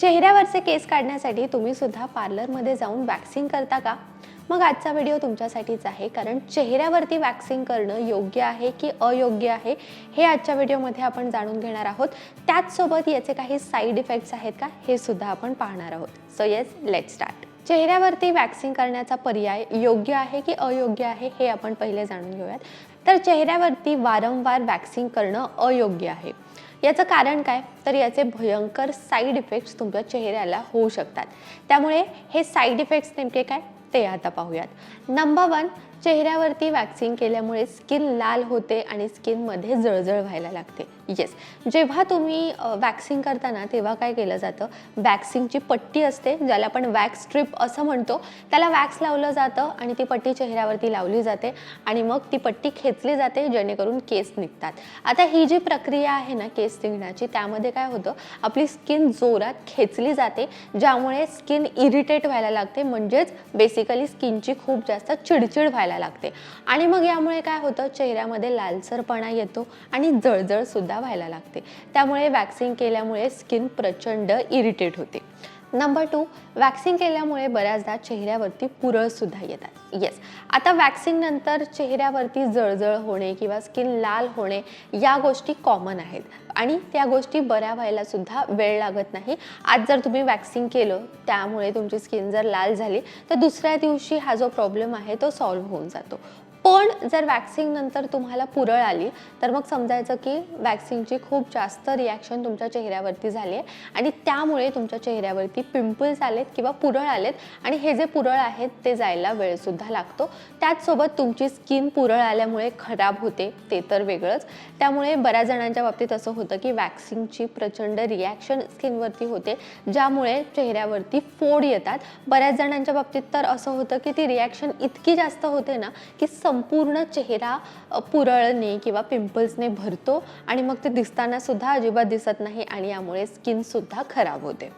चेहऱ्यावरचे केस काढण्यासाठी तुम्ही सुद्धा पार्लरमध्ये जाऊन वॅक्सिंग करता का? मग आजचा व्हिडिओ तुमच्यासाठीच आहे कारण चेहऱ्यावरती वॅक्सिंग करणं योग्य आहे की अयोग्य आहे हे आजच्या व्हिडिओमध्ये आपण जाणून घेणार आहोत. त्याचसोबत याचे काही साईड इफेक्ट्स आहेत का हे सुद्धा आपण पाहणार आहोत. सो येस लेट स्टार्ट चेहऱ्यावरती वॅक्सिंग करण्याचा पर्याय योग्य आहे की अयोग्य आहे हे आपण पहिले जाणून घेऊयात. तर चेहऱ्यावरती वारंवार वॅक्सिंग करणं अयोग्य आहे. याचं कारण काय? तर याचे भयंकर साईड इफेक्ट्स तुमच्या चेहऱ्याला होऊ शकतात. त्यामुळे हे साईड इफेक्ट्स नेमके काय? ते आता पाहूयात. नंबर वन चेहऱ्यावरती वॅक्सिंग केल्यामुळे स्किन लाल होते आणि स्किनमध्ये जळजळ व्हायला लागते. येस जेव्हा तुम्ही वॅक्सिंग करताना तेव्हा काय केलं जातं? वॅक्सिंगची पट्टी असते ज्याला आपण वॅक्स स्ट्रिप असं म्हणतो. त्याला वॅक्स लावलं जातं आणि ती पट्टी चेहऱ्यावरती लावली जाते आणि मग ती पट्टी खेचली जाते जेणेकरून केस निघतात. आता ही जी प्रक्रिया आहे ना केस निघण्याची त्यामध्ये काय होतं? आपली स्किन जोरात खेचली जाते ज्यामुळे स्किन इरिटेट व्हायला लागते. म्हणजेच बेसिकली स्किनची खूप जास्त चिडचिड व्हायला लागते. आणि मग यामुळे काय होतं चेहऱ्यामध्ये लालसरपणा येतो आणि जळजळ सुद्धा व्हायला लागते. त्यामुळे वॅक्सिंग केल्यामुळे स्किन प्रचंड इरिटेट होते. नंबर टू वॅक्सिंग केल्यामुळे बऱ्याचदा चेहऱ्यावरती पुरळसुद्धा येतात येस आता वॅक्सिंग नंतर चेहऱ्यावरती जळजळ होणे किंवा स्किन लाल होणे या गोष्टी कॉमन आहेत. आणि त्या गोष्टी बऱ्या व्हायला सुद्धा वेळ लागत नाही. आज जर तुम्ही वॅक्सिंग केलं त्यामुळे तुमची स्किन जर लाल झाली तर दुसऱ्या दिवशी हा जो प्रॉब्लेम आहे तो सॉल्व्ह होऊन जातो. पण जर वॅक्सिंग नंतर तुम्हाला पुरळ आली तर मग समजायचं की वॅक्सिंगची खूप जास्त रिॲक्शन तुमच्या चेहऱ्यावरती झाली आहे आणि त्यामुळे तुमच्या चेहऱ्यावरती पिंपल्स आलेत किंवा पुरळ आलेत. आणि हे जे पुरळ आहेत ते जायला वेळसुद्धा लागतो. त्याचसोबत तुमची स्किन पुरळ आल्यामुळे खराब होते ते तर वेगळंच. त्यामुळे बऱ्याच जणांच्या बाबतीत असं होतं की वॅक्सिंगची प्रचंड रिॲक्शन स्किनवरती होते ज्यामुळे चेहऱ्यावरती फोड येतात. बऱ्याच जणांच्या बाबतीत तर असं होतं की ती रिॲक्शन इतकी जास्त होते ना की सम संपूर्ण चेहरा पुरळने किंवा पिंपल्सने भरतो आणि मग ते दिसताना सुद्धा अजिबात दिसत नाही आणि यामुळे स्किन सुद्धा खराब होते.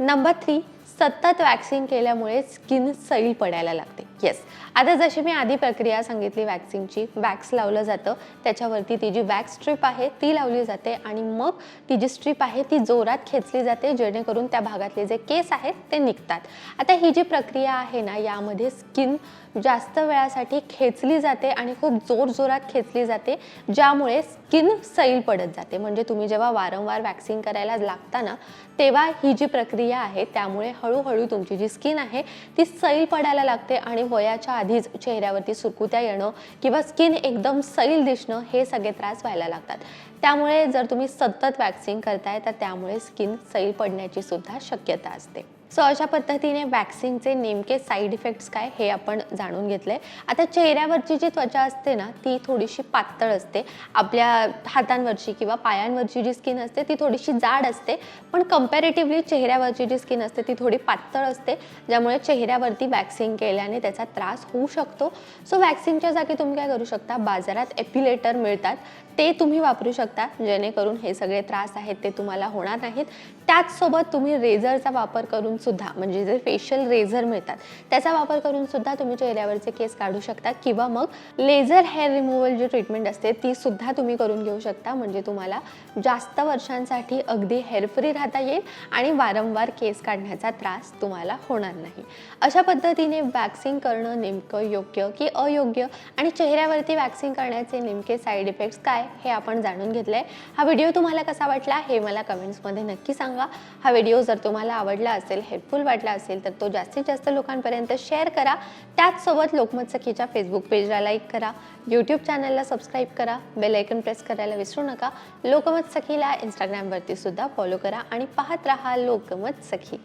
नंबर थ्री सतत वॅक्सिंग केल्यामुळे स्किन सैल पडायला लागते. येस आता जशी मी आधी प्रक्रिया सांगितली वॅक्सिंगची वॅक्स लावलं जातं त्याच्यावरती ती जी वॅक्स स्ट्रीप आहे ती लावली जाते आणि मग ती जी स्ट्रीप आहे ती जोरात खेचली जाते जेणेकरून त्या भागातले जे केस आहेत ते निघतात. आता ही जी प्रक्रिया आहे ना यामध्ये स्किन जास्त वेळासाठी खेचली जाते आणि खूप जोरजोरात खेचली जाते ज्यामुळे स्किन सैल पडत जाते. म्हणजे तुम्ही जेव्हा वारंवार वॅक्सिंग करायला लागता ना तेव्हा ही जी प्रक्रिया आहे त्यामुळे हळूहळू तुमची जी स्किन आहे ती सैल पडायला लागते आणि वयाच्या आधीच चेहऱ्यावरती सुरकुत्या येणं किंवा स्किन एकदम सैल दिसणं हे सगळे त्रास व्हायला लागतात. त्यामुळे जर तुम्ही सतत वॅक्सिंग करताय तर त्यामुळे स्किन सैल पडण्याची सुद्धा शक्यता असते. सो अशा पद्धतीने वॅक्सिनचे नेमके साईड इफेक्ट्स काय हे आपण जाणून घेतले आता चेहऱ्यावरची जी त्वचा असते ना ती थोडीशी पातळ असते. आपल्या हातांवरची किंवा पायांवरची जी स्किन असते ती थोडीशी जाड असते. पण कम्पॅरेटिव्हली चेहऱ्यावरची जी स्किन असते ती थोडी पातळ असते. ज्यामुळे चेहऱ्यावरती वॅक्सिंग केल्याने त्याचा त्रास होऊ शकतो. सो वॅक्सिंगच्या जागी तुम्ही काय करू शकता? बाजारात एपिलेटर मिळतात. ते तुम्ही वापरू शकता जेणेकरून हे सगळे त्रास आहेत ते तुम्हाला होणार नाहीत. त्याचसोबत तुम्ही रेझरचा वापर करून सुद्धा म्हणजे जे फेशियल रेझर मिळतात त्याचा वापर करून सुद्धा तुम्ही चेहऱ्यावरचे केस काढू शकता किंवा मग लेझर हेअर रिमूव्हल जी ट्रीटमेंट असते ती सुद्धा तुम्ही करून घेऊ शकता. म्हणजे तुम्हाला जास्त वर्षांसाठी अगदी हेअर फ्री राहता येईल आणि वारंवार केस काढण्याचा त्रास तुम्हाला होणार नाही. अशा पद्धतीने वॅक्सिंग करणं नेमकं योग्य की अयोग्य? आणि चेहऱ्यावरती वॅक्सिंग करण्याचे नेमके साईड इफेक्ट्स काय हे आपण जाणून घेतलं आहे हा व्हिडिओ तुम्हाला कसा वाटला हे मला कमेंट्समध्ये नक्की सांगा. हा व्हिडिओ जर तुम्हाला आवडला असेल हेल्पफुल वाटला असेल तर तो जास्तीत जास्त लोकांपर्यंत शेअर करा. त्याचसोबत लोकमत सखीच्या फेसबुक पेजला लाईक करा. यूट्यूब चॅनलला सबस्क्राईब करा. बेल ऐकन प्रेस करायला विसरू नका. लोकमत सखीला इंस्टाग्रामवरती सुद्धा फॉलो करा आणि पाहत राहा लोकमत सखी